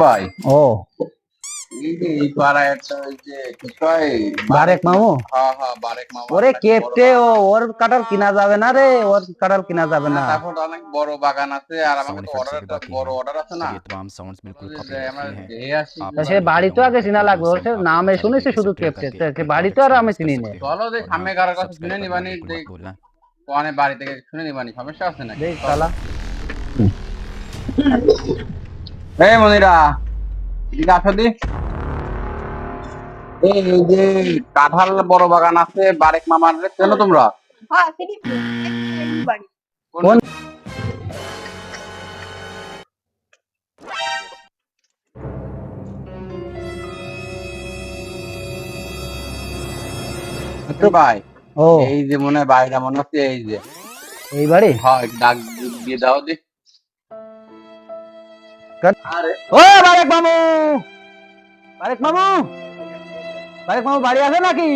ভাই? ও। সে বাড়ি তো আগে চিনা লাগবে ওর নামে শুনেছি শুধু কেপটে বাড়ি তো আর আমি চিনি না। চলো যে সামনে কারোর কাছে শুনে নিবানি বাড়ি থেকে শুনে নিবানি সমস্যা আছে না এই মনিরা এদিকে আসো দি। এই যে কাঁঠাল বড় বাগান আছে বারেক মামার কেন তোমরা? হ্যাঁ ভাই ও। এই যে মনে হয় বাড়িটা মনে হচ্ছে এই যে। এই বাড়ি? হয় ডাক দিয়ে দাও দি। ও বারেক মামু! বারেক মামু! বারেক মামু বাড়ি আছে নাকি?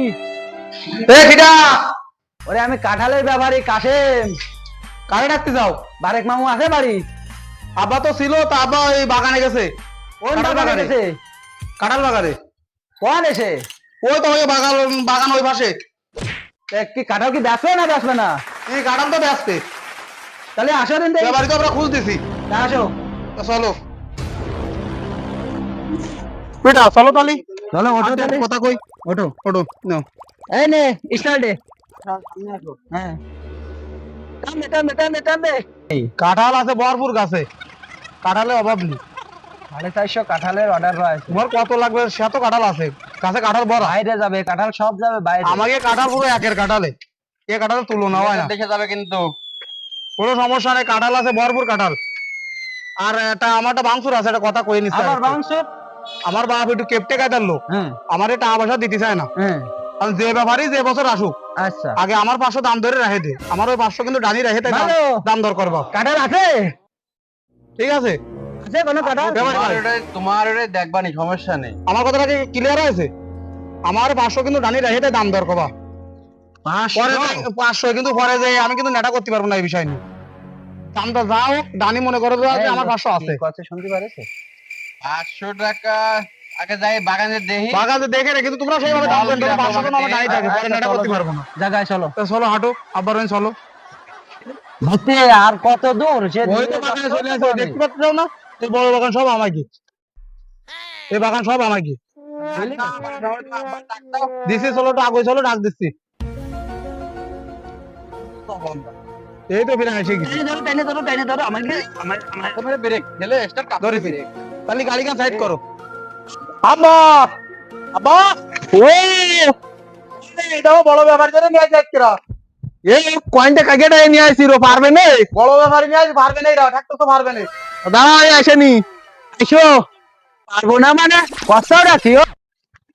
ওরে আমি কাঁঠালের ব্যাপারে কাশেম। কারে ডাকতে যাও বারেক মামু আছে বাড়ি? আব্বা তো ছিল তা আব্বা এই বাগানে গেছে। কোন বাগানে। গেছে? কাঁঠাল বাগানে। কোন এসে? ওই তো ওই বাগান বাগান ওই পাশে। তা কি কাঁঠাল কি বেচবে না বেচবে না? এই কাঁঠাল তো ব্যস্তে। তাহলে আসো দিন দেখি। বাড়িতে আমরা খুঁজ দিছি আসো। চলো। বেটা চলো তালি চলো ওঠো তাহলে। কথা কই? ওঠো নাও। এই নে স্টার্টে হ্যাঁ টানবে কাঁঠাল আছে ভরপুর গাছে। কাঁঠালের অভাব নেই। সাড়ে চারশো কাঁঠালের অর্ডার রয়েছে। তোমার কত লাগবে? সে তো কাঁঠাল আছে। গাছে কাঁঠাল বড় বাইরে যাবে কাঁঠাল সব যাবে বাইরে। আমাকে কাঁঠাল পুরো একের কাঁঠালে। এ কাঁঠাল তুলনা হয় না। দেখে যাবে কিন্তু। কোনো সমস্যা নেই কাঁঠাল আছে ভরপুর কাঁঠাল। আর এটা আমারটা বাংসুর আছে এটা কথা কই নিচ্ছে বাউন্স আমার বাপ একটু কেপটে কাটার লোক হ্যাঁ। আমার টাকা পয়সা দিতে চায় না। হ্যাঁ। কারণ যে ব্যাপারই যে বছর আসুক আচ্ছা। আগে আমার পাঁচশো দাম ধরে রাখে দে। আমার ওই পাঁচশো কিন্তু ডানি রাখে তাই দাম- দর করবা। কাঁঠাল আছে? ঠিক আছে? আছে কোনো কাঁঠাল? ব্যাপার তোমার এটা- তোমার এটা দেখবানি সমস্যা নেই। আমার কথাটা কি ক্লিয়ার আছে আমার পাঁচশো কিন্তু ডানি রাখে তাই দাম দর করবা। পরে যাই- পাঁচশো কিন্তু পরে যে আমি কিন্তু নেটা করতে পারব না এই বিষয় নিয়ে। দামটা যা ডানি মনে করো যে এই আমার পাঁচশো আছে। কথা শুনতে পারেছে? পাঁচশো টাকা। আগে যাই বাগানে দেখি। বাগানে দেখে রে কিন্তু তোমরা সেইভাবে দাম দেন তোমরা পাঁচশো কিন্তু আমার ডানি থাকে পরে নেটা করতে পারব না। জায়গায় চলো। তো চলো হাঁটো আবার ওই চলো। ভর্তি আর কত দূর? সে ওই তো বাগানে চলে আসে দেখতে পাচ্ছ না? এই বড় বাগান সব আমাকে। এই বাগান সব আমাকে। দিছি চলো তো আগে চলো ডাক দিচ্ছি এই তো ফিরে এসে গেছি। ধরো টেনে ধরো টেনে ধরো আমাকে আমার আমার ব্রেক ঠেলে স্টার্ট কাপ ধরেছি। তাহলে গাড়িখান সাইড করো। আব্বা! আব্বা! ও! এটাও বড় ব্যাপার করে নিয়ে যাই কিরা এই কয়েনটা কাগেটা নিয়ে আসি রো পারবে না? বড় ব্যাপার নিয়ে আসি পারবে না এরা থাকতে তো পারবে না। দাঁড়া আসেনি এসো পারব না মানে? কষ্টাও রাখিও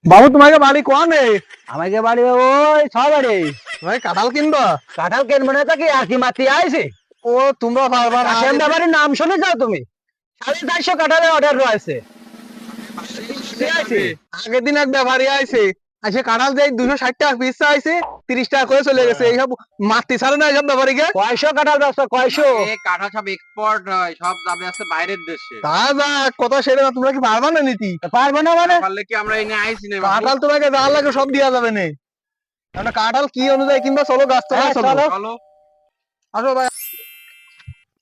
বাবু তোমাকে বাড়ি কোন আমাকে বাড়ি ওই সব বাড়ি ভাই কাঁঠাল কিনবা? কাঁঠাল কেনবো না কি আর কি মাতি আইছে? ও তোমরা কাশেম নাম শুনে যাও তুমি? সাড়ে চারশো অর্ডার রয়েছে। আগের দিন এক ব্যাপারী আইছে আইসে কাঁঠাল দেয় দুশো ষাট টাকা পিস আইছে তিরিশ টাকা করে চলে গেছে। এইসব মারতে ছাড়ে না এইসব ব্যাপারীকে? কয়শো কাঁঠাল ব্যবসা? কয়শো? কাঁঠাল সব এক্সপোর্ট হয় সব যাবে আছে বাইরের দেশে। তা যা কথা সেটা না তোমরা কি পারবা না নীতি? পারব না মানে? পারলে কি আমরা এনে আইছি না কাঁঠাল তোমাকে যা লাগে সব দেওয়া যাবে না। একটা কাঁঠাল কি অনুযায়ী কিংবা চলো গাছ তো হ্যাঁ। চলো। আসো ভাই।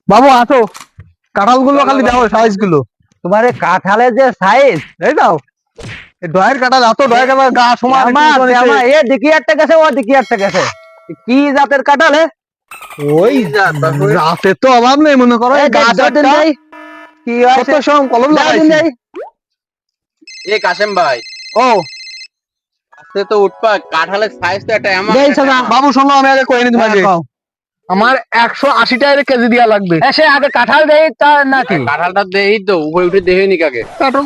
বাবু আসো। কাঁঠালগুলো খালি দাও সাইজগুলো তোমার এই কাঁঠালের যে সাইজ এই দাও। ডয়ের কাঁঠাল এত ডয়ের কাঁঠাল গা সমান আমার আমার এ দিকে একটা গেছে ও দিকে একটা গেছে। কি জাতের কাঁঠাল ওই গাছের তো অভাব নেই মনে করো। কি কত সম কলম দিন লাগাইছি। কাশেম ভাই। ও। আজকে তো উঠপা কাঁঠালের সাইজ তো একটা এমন। বাবু শোনো আমি আগে কয়ে নি হ্যাঁ, তোমাকে কও। আমার একশো আশি টাকা কেজি দেওয়া লাগবে। সে আগে কাঁঠাল দেই তা নাকি? কাঁঠালটা দেই তো উপরে উঠে দেখে নি কাকে। কাটো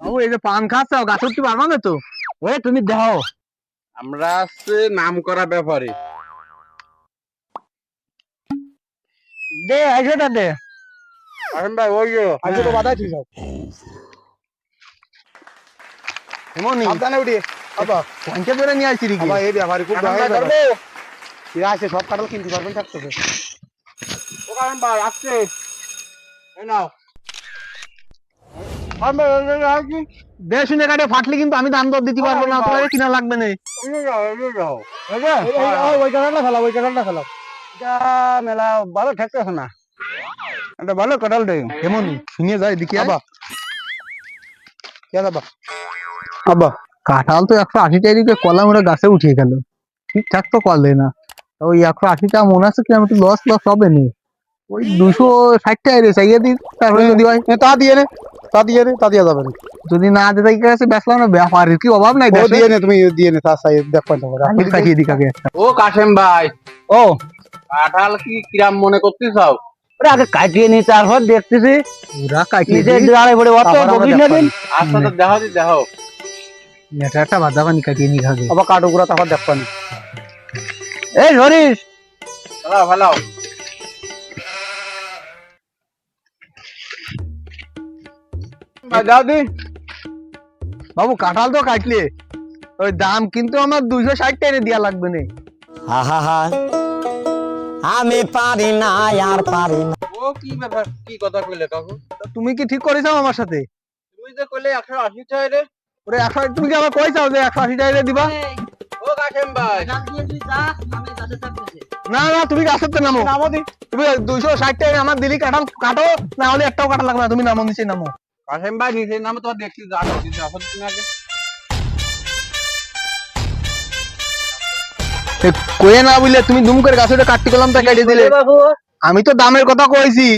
বাবু এই যে পান খাচ্ছে গাছ উঠতে পারবা না তো? ওই তুমি দাও। আমরা আছে নাম করা ব্যাপারে। দে আইসোটা দে। কাশেম ভাই ওই যে আজকে তো বাধা ঠিক সাবধানে উঠি। বাবা। পঞ্চায়েত করে নিয়ে আসছি রিকি এই ব্যাপারে খুব কাঁঠাল ধরবো? এরা আছে সব কিনতে পারবেন থাকতেছে ও কারণ ভাই আসছে। এই নাও। দেড় কাটে ফাটলে কিন্তু আমি দাম দর দিতে পারব না কিনা লাগবে না। ওই কাঁঠালটা ফেলাও ওই কাঁঠালটা ফেলাও। মেলা ভালো ঠেকতেছে না। এটা ভালো এমন শুনিয়ে যায় দেখি আবা কে দাবা আবা কাঁঠাল তো একশো আশি টাকা কলা মোড়া গাছে উঠিয়ে গেল। ঠিকঠাক তো করলে না। তা ওই একশো আশি টাকা মনে আছে কি আমি একটু লস লস হবে নি? ওই দুশো ষাট টাকা রে চাইয়ে দিই তারপরে যদি হয় তা দিয়ে নে তা দিয়ে নে তা দিয়ে যাবে যদি না দিতে গেছে বেসলাম না ব্যাপারের কি অভাব নাই ও দিয়ে নে তুমি দিয়ে নে তা চাই দেখ পাই তোমার আমি কাটিয়ে দিই কাকে ও কাশেম ভাই। ও। কাঁঠাল কি কিরাম মনে চাও ওরে আগে কাটিয়ে নি তারপর দেখতেছি। ওরা কাটিয়ে নিজে দাঁড়ায় পড়ে অত বকিস না দিন। আচ্ছা তো দেখো দেখো নেটারটা বাদা পানি কাটিয়ে নিয়ে খাবে। আবার কাটুকুরা তারপর দেখ পানি। এই ধরিস ফেলাও ফেলাও। ভাই দাও দি। বাবু কাঁঠাল তো কাটলে। ওই দাম কিন্তু আমার দুইশো ষাট টাকা দেওয়া লাগবে না। আহা আমি পারি না আর পারি না। ও কি ব্যাপার? কি কথা কইলে কাকু? তুমি কি ঠিক করেছ আমার সাথে? তুমি যে কইলে একশো আশি টাকা রে। ওরে একশো তুমি কি আমার কইছাও যে একশো আশি টাকা দিবা? ও কাশেম ভাই। না না তুমি গাছের তো নামো। নামো দি। তুমি দুইশো ষাট টাকা আমার দিলি কাঁঠাল কাটো না হলে একটাও কাটা লাগবে না তুমি নামো নিচে নামো। কাশেম ভাই নিজের নামে তোমার দেখছি যা আসলে তুমি আগে। কয়ে না বুঝলে তুমি দুম করে গাছটা কাটতে গেলাম তা কেটে দিলে। আমি তো দামের কথা কইছি।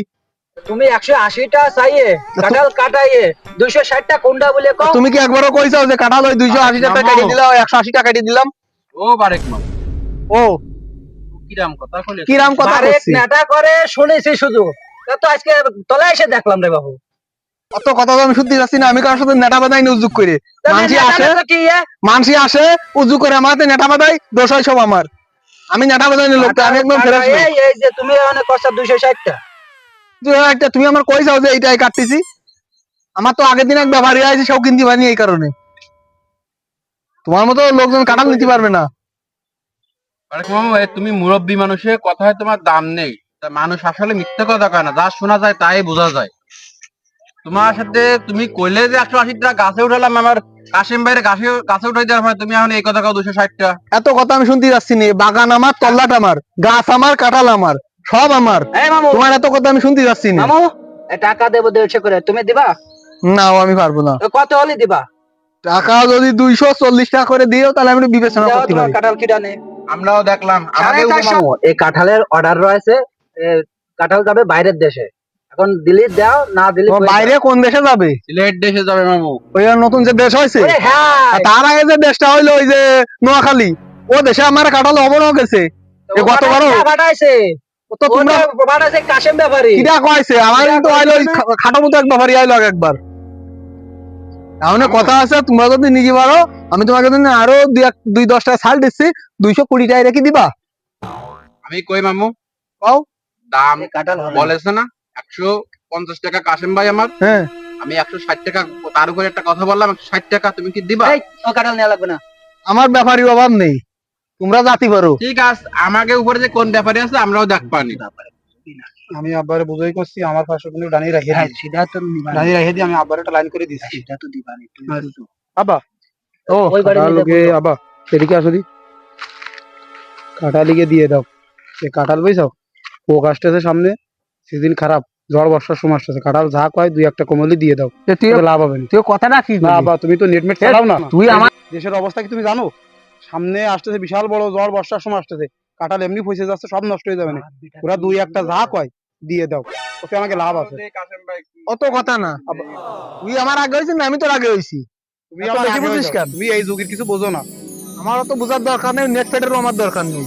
তুমি একশো আশিটা চাইয়ে কাঁঠাল কাটাইয়ে দুইশো ষাটটা কোনটা বলে কও। তুমি কি একবারও কইছাও যে কাঁঠাল ওই দুইশো আশি টাকা। কেটে দিলাম একশো আশি টাকা কেটে দিলাম? ও বারেক মাম। ও। কিরাম কথা কিরাম কথা বারেক নেটা করে শুনেছি শুধু। তা তো আজকে তলায় এসে দেখলাম রে বাবু। অত কথা আমি শুনতে যাচ্ছি না আমি কারোর সাথে নেটা বাদাই উজুক করে। মানসি আসে? মানসি আসে উজু করে আমার হাতে নেটা বাদাই দোষ হয় সব আমার। আমি নেটা বাদাই লোক আমি একদম ফেরাস এই যে তুমি অনেক কষ্ট দুইশো ষাটটা। একটা তুমি আমার কইছাও যে এইটাই কাটতেছি। আমার তো আগের দিন এক ব্যাপারী আছে সব কিনতে পারিনি এই কারণে। তোমার মতো লোকজন কাঁঠাল নিতে পারবে না। তুমি মুরব্বী মানুষের কথায় তোমার দাম নেই। মানুষ আসলে মিথ্যা কথা কয় না যা শোনা যায় তাই বোঝা যায়। তোমার সাথে তুমি কইলে যে একশো আশি টাকা গাছে উঠালাম আমার কাশিম বাইরে গাছে গাছে উঠাই দেওয়ার পরে তুমি এখন এই কথা কাও দুশো ষাট টাকা এত কথা আমি শুনতে যাচ্ছি না। বাগান আমার তল্লাট আমার গাছ আমার কাঁঠাল আমার। সব আমার। তোমার এত কথা আমি শুনতে যাচ্ছি না। মামু এ টাকা দেবো দেড়শো করে তুমি দিবা? না আমি পারব না। কত হলে দিবা? টাকা যদি দুইশো চল্লিশ টাকা করে দিও তাহলে আমি বিবেচনা করতে পারি। কাঁঠাল কিটা নেই। আমরাও দেখলাম এই কাঁঠালের অর্ডার রয়েছে কাঁঠাল যাবে বাইরের দেশে। এখন দিলি দাও না দিলি বাইরে কোন দেশে যাবে? সিলেট দেশে যাবে মামু। ওই আর নতুন যে দেশ হয়েছে? হ্যাঁ! তার আগে যে দেশটা হইল ওই যে নোয়াখালী ও দেশে আমার কাঁঠাল অবনও গেছে। এ তো তোমরা কাশেম ব্যাপারী। আমার কিন্তু আইলো খাটো মতো এক ব্যাপারই আইলো একবার। তাহলে কথা আছে তোমরা যদি নিজে পারো আমি তোমাকে জন্য আরও দুই দুই দশটা ছাড় দিচ্ছি দুইশো কুড়ি টাকা রেখে দিবা। আমি কই মামু? কও। দাম কাঁঠাল বলেছে না। একশো পঞ্চাশ টাকা কাশেম ভাই আমার। হ্যাঁ। আমি একশো ষাট টাকা তার উপরে একটা কথা বললাম একশো ষাট টাকা তুমি কি দিবা? নেওয়া লাগবে না। আমার ব্যাপারই অভাব নেই। তোমরা জাতি পারো ঠিক আছে আমাকে উপরে যে কোন ব্যাপারে আছে আমরাও দেখ পানি। আমি আব্বারে বুঝাই করছি আমার পাশে কিন্তু ডানি রাখিয়ে দিই সেটা তো ডানি রাখিয়ে দিই আমি আব্বারে একটা লাইন করে দিচ্ছি। সেটা তো দিবানি আব্বা ও ওই লোকে আবা এদিকে আসো দি। কাঁঠালিকে দিয়ে দাও। এই কাঁঠাল বইছাও ও গাছটা সামনে সিজন খারাপ ঝড় বর্ষার সময় আসতেছে। কাঁঠাল যা কয় দুই একটা কমলি দিয়ে দাও। তুই লাভ হবে না। তুই কথাটা কি না তুমি তো নেটমেট চালাও না। তুই আমার দেশের অবস্থা কি তুমি জানো? সামনে আসতেছে বিশাল বড় ঝড় বর্ষার সময় আসতেছে। কাঁঠাল এমনি ফসে যাচ্ছে সব নষ্ট হয়ে যাবে না। ওরা দুই একটা যা কয় দিয়ে দাও। ওতে আমাকে লাভ আছে। অত কথা না। তুই আমার আগে হয়েছিস না আমি তোর আগে হয়েছি তুমি আমার আগে বুঝিস কেন? তুমি এই যুগের কিছু বোঝো না। আমার অত বোঝার দরকার নেই নেট ফেটেরও আমার দরকার নেই।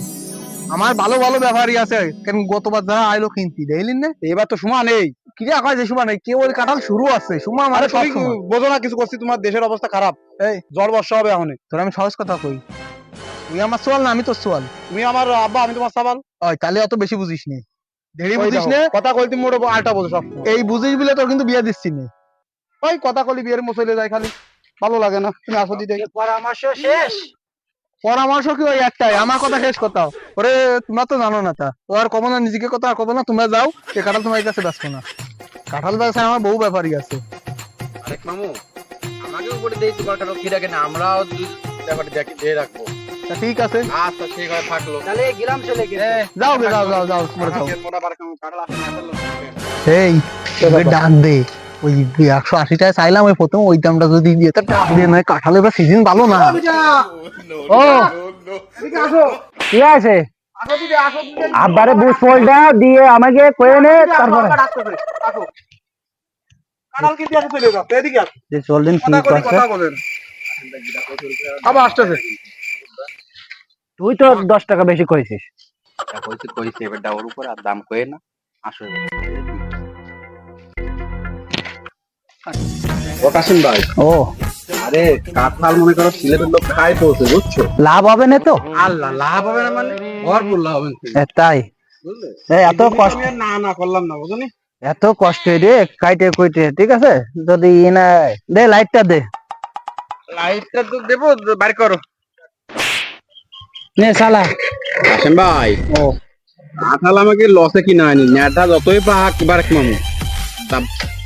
আমার ভালো ভালো ব্যাপারই আছে। কেন গতবার যারা আইলো কিনতি দেখলেন না? এবার তো সময় নেই। কিরা কয় যে সুমা নেই? কেউ কাঁঠাল শুরু আছে। সুমা আমার বোঝো না কিছু করছি তোমার দেশের অবস্থা খারাপ। এই। ঝড় বর্ষা হবে এখন তোর আমি সহজ কথা কই। তুই আমার সোয়াল না আমি তোর সোয়াল। তুমি আমার আব্বা আমি তোমার সাবাল। ওই তাহলে অত বেশি বুঝিস নি। দেরি বুঝিস নে। কথা কইতে মোড়ে আলটা বোঝো সব। এই বুঝিস বলে তোর কিন্তু বিয়ে দিচ্ছি নি। ওই কথা কলি বিয়ের মশলে যায় খালি। ভালো লাগে না তুমি আসো দিতে। পরামর্শ শেষ। পরামর্শ কি ওই একটাই? আমার কথা শেষ কথা। ওরে তোমরা তো জানো না তা। ও আর কব না নিজেকে কথা আর কব না তোমরা যাও। এ কাঁঠাল তোমার কাছে ব্যস্ত না। কাঁঠাল ব্যবসায় আমার বহু ব্যাপারই আছে। আরেক মামু আমাকে উপরে দেই তোমার কাছে কি রাখে না আমরাও দুই ব্যাপারে দেখি দিয়ে রাখব। ঠিক আছে। আচ্ছা ঠিক আছে থাকল। তাহলে গ্রাম চলে গেছে। যাও গে যাও যাও যাও তোমরা যাও। এই ডাক দে। ওই একশো আশি টাকা চাইলাম ওই প্রথম ওই দামটা যদি দিয়ে তো ডাক দিয়ে নয় কাঁঠালের এবার সিজন ভালো না। ও কি আছে? আব্বারে বুঝ ফলটা দিয়ে আমাকে কয়ে নে তারপরে। কাঁঠাল কি দিয়ে চলে যাও। এদিকে আসো। যে চললেন কি করছে আবার আসতেছে। তুই তো দশ টাকা বেশি কইছিস। কইছে কইছে এবার ডাবল উপর আর দাম কয়ে না আসলে ও কাশিম ভাই। ও। আরে কাঁঠাল মনে করো সিলেটের লোক পৌঁছে বুঝছ? লাভ হবে না তো? আল্লাহ লাভ হবে না মানে ভরপুর লাভ হবে। তাই? এত কষ্ট না না করলাম না বুঝলি? এত কষ্ট রে কাইটে কইটে ঠিক আছে? যদি ই না দে লাইটটা দে। লাইটটা তো দেবো বাড়ি করো। নে শালা ভাই। ও। কাঁঠাল আমাকে লসে কিনা আনি। নেটা যতই পাক বারেক মামু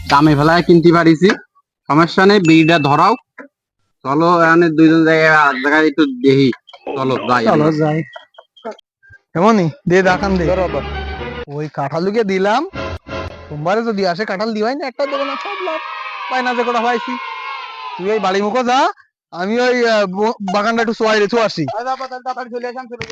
দাম- ফেলায় কিনতে পারিছি। সমস্যা নেই বিড়িটা ধরাও। চলো এখানে দুইজন জায়গায় আর জায়গায় একটু দেখি। চলো যাই। চলো যাই। দে দেখান দে। ওই কাঁঠালুকে দিলাম। সোমবারে যদি আসে কাঁঠাল দিবাই না একটা দেবো না সব লাভ। পাই না যে কটা পাইছি। তুই ওই বাড়ি মুখো যা আমি ওই বাগানটা একটু সোয়াই রেখে আসি। তাড়াতাড়ি চলে আসেন চলে